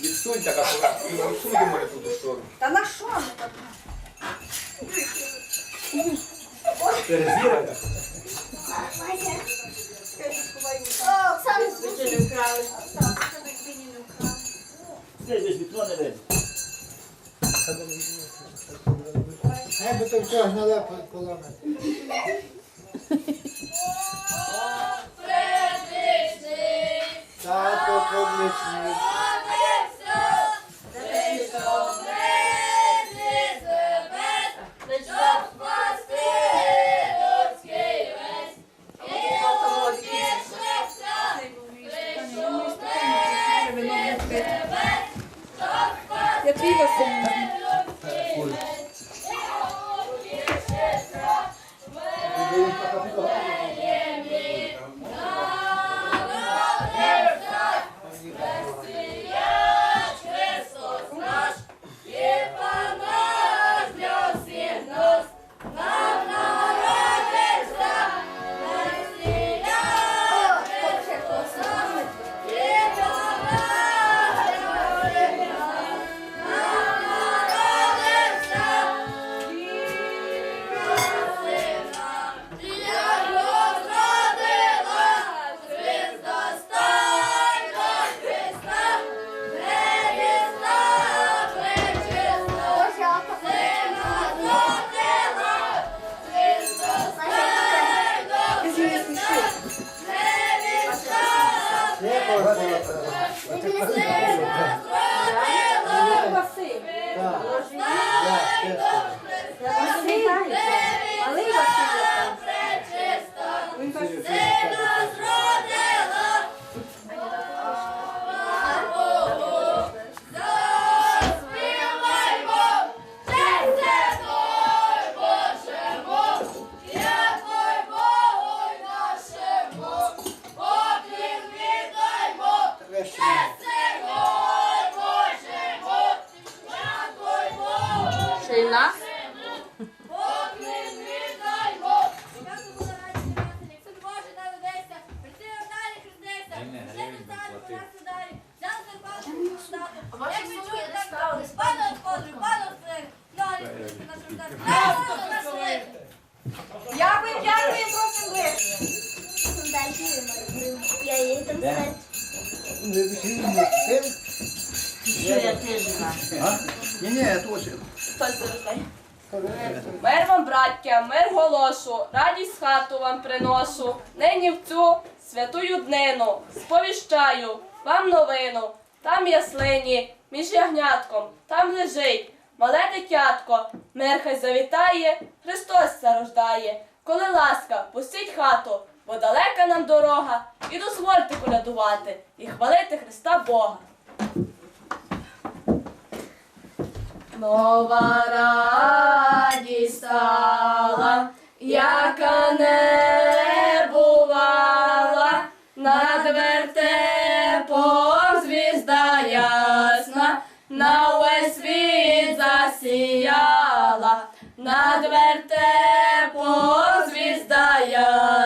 Відсунь така акуратно. Відсунь мене тут сторону. Та на що ми так? Перезіра. О, Оксана, Ви чи не вкрали? Це десь вікно не видно. Я би то гнала поламати. Де? Не вихідні. Син? Що я теж жива? Ні, ні, я точно. Хтось. Мир вам, браття, мир голосу, радість хату вам приношу. Нині в цю святую днину сповіщаю вам новину. Там яслині, між ягнятком, там лежить мале дитятко. Мир хай завітає, Христос зарождає. Коли ласка, пустіть хату, бо далека нам дорога, і дозвольте колядувати і хвалити Христа Бога. Нова радість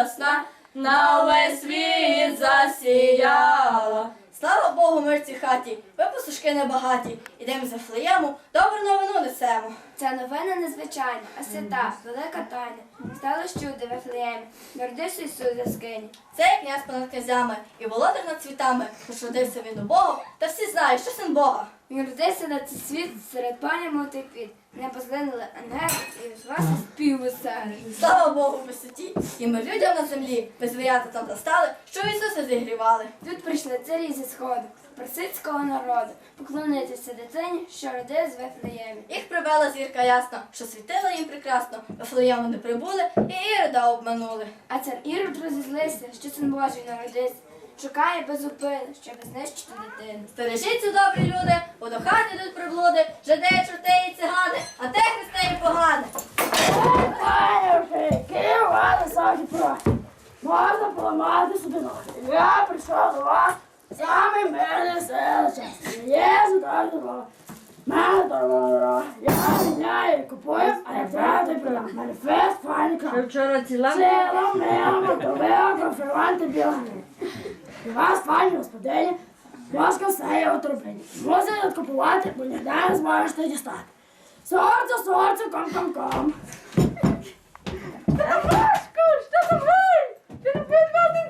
ясна, на увесь світ засіяла. Слава Богу, мир цій хаті, ви пасушки небагаті. Ідемо за флеєму, добру новину несемо. Ця новина незвичайна, а свята, велика тайна. Сталося чудо в Ефлеємі, народився Ісус за скині. Це князь понад князями і володар над світами, хоч родився він у Бога, та всі знають, що син Бога. Він родився на цей світ серед пані молотий Не позлинули ангели і з вас спів веселий. Слава Богу висоті, і ми людям на землі, без звірята там застали, що Ісуса зігрівали. Тут прийшли царі зі сходу, персидського народу, поклонитися дитині, що родилась в Ефлеємі. Їх привела зірка ясна, що світила їм прекрасно, Вифлеєму не прибули і Ірода обманули. А цар Ірод розізлився, що син Божий народився. Шукає безупину, щоб знищити дитину. Стережіться, добрі люди, бо до хати йдуть приблуди, жаде чорти і цигани, а те Христе і погане. Можна поламати собі ноги. Я прийшов до вас, саме мирне селище. Є задоволення. Мене дорога, я міняю і купую, а я третій прям. Маніфест, файний кров. Вчора ціла. Ціла мила мотовила конферванти білгани. Вас, пані господині, мозка все його турбині. Мусите купувати, бо ніде не зможете дістати. Сорцю, сорцю, ком-ком-ком. Машко, що там? Ти не підвати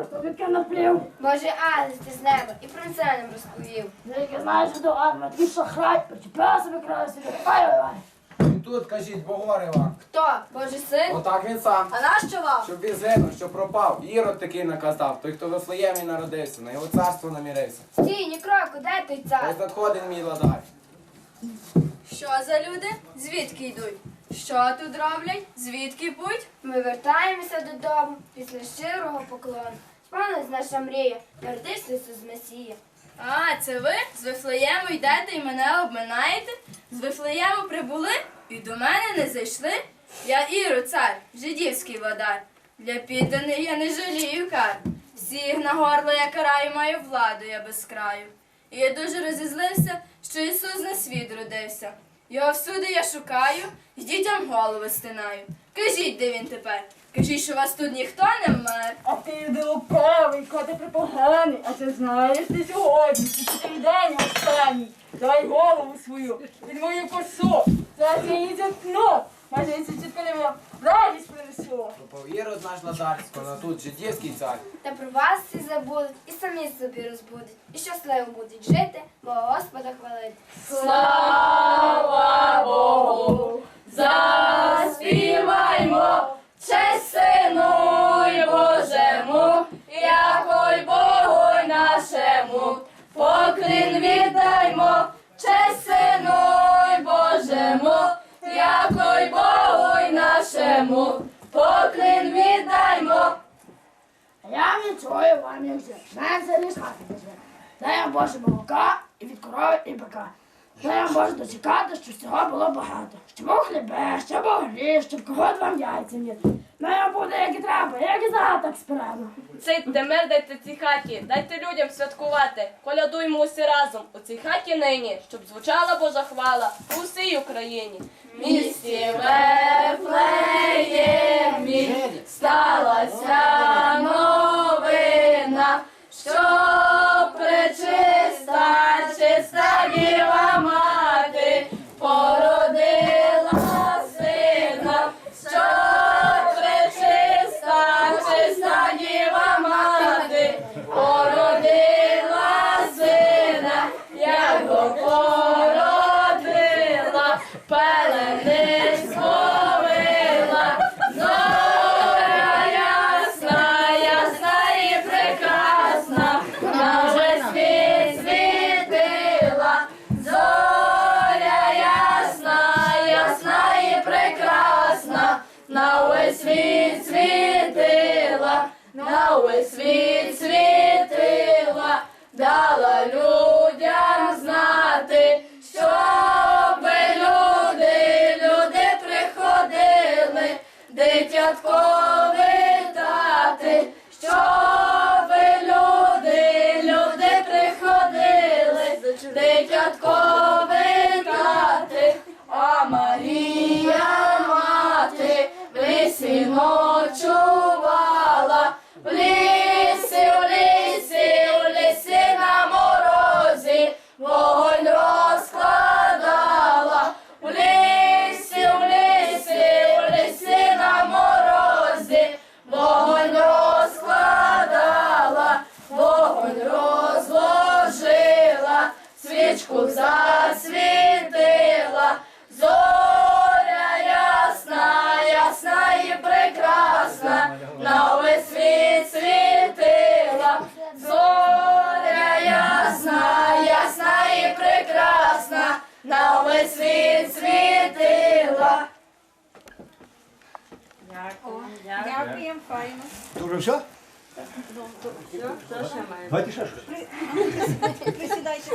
тобі наплів. Боже Ангел ти з неба і про це нам розповів. Тільки знаєш, що до армії, такий шахрай, причепила собі краю собі, ай ой ой. Він тут, кажіть, бо горе вам. Хто? Божий син? Отак він сам. А нащо вам? Щоб він згинув, щоб пропав. Ірод такий наказав. Той, хто в Вифлеємі народився, на його царство намірився. Стій, ні кроку, де той цар? Ось надходить мій ладар. Що за люди? Звідки йдуть? Що тут роблять? Звідки путь? Ми вертаємося додому після щирого поклону. Спалась наша мрія, народився Ісус Месія. А, це ви з Вифлеєму йдете і мене обминаєте? З Вифлеєму прибули і до мене не зайшли? Я Іру, цар, жидівський владар. Для підданих я не жалію кар. Всіх на горло я караю, маю владу я без краю. І я дуже розізлився, що Ісус на світ родився. Його всюди я шукаю, з дітям голови стинаю. Кажіть, де він тепер? Кажіть, що вас тут ніхто не вмер. А ти білоковий, коти припоганий, а ти знаєш ти сьогодні, це твій день останній. Дай голову свою, під мою косу, зараз її зіткну, я цю вам радість принесу. Пропав Ірод наш ладарсько, на тут жидівський цар. Та про вас всі забудуть і самі собі розбудуть. І щасливо будуть жити, бо Господа хвалити. Слава Богу, заспіваймо, честь сину Божему, якой Богу нашому, поклін віддаймо, нашому, поклін віддаймо. Я відчую вам як же, мене лиш хати без Дай вам Боже молока і від корови і бика. Дай вам Боже дочекати, щоб всього було багато. Щоб був хлібе, щоб був гріх, щоб кого вам яйця ні. Дай вам буде, як і треба, як і так справа. Цитьте, мердайте цій хаті, дайте людям святкувати. Колядуймо усі разом у цій хаті нині, щоб звучала Божа хвала у всій Україні. Місті Ocho весь світ світила. Дякую. Дякуємо, файно. Дуже все? Все, все ще маємо. Давайте ще щось. Присідайте.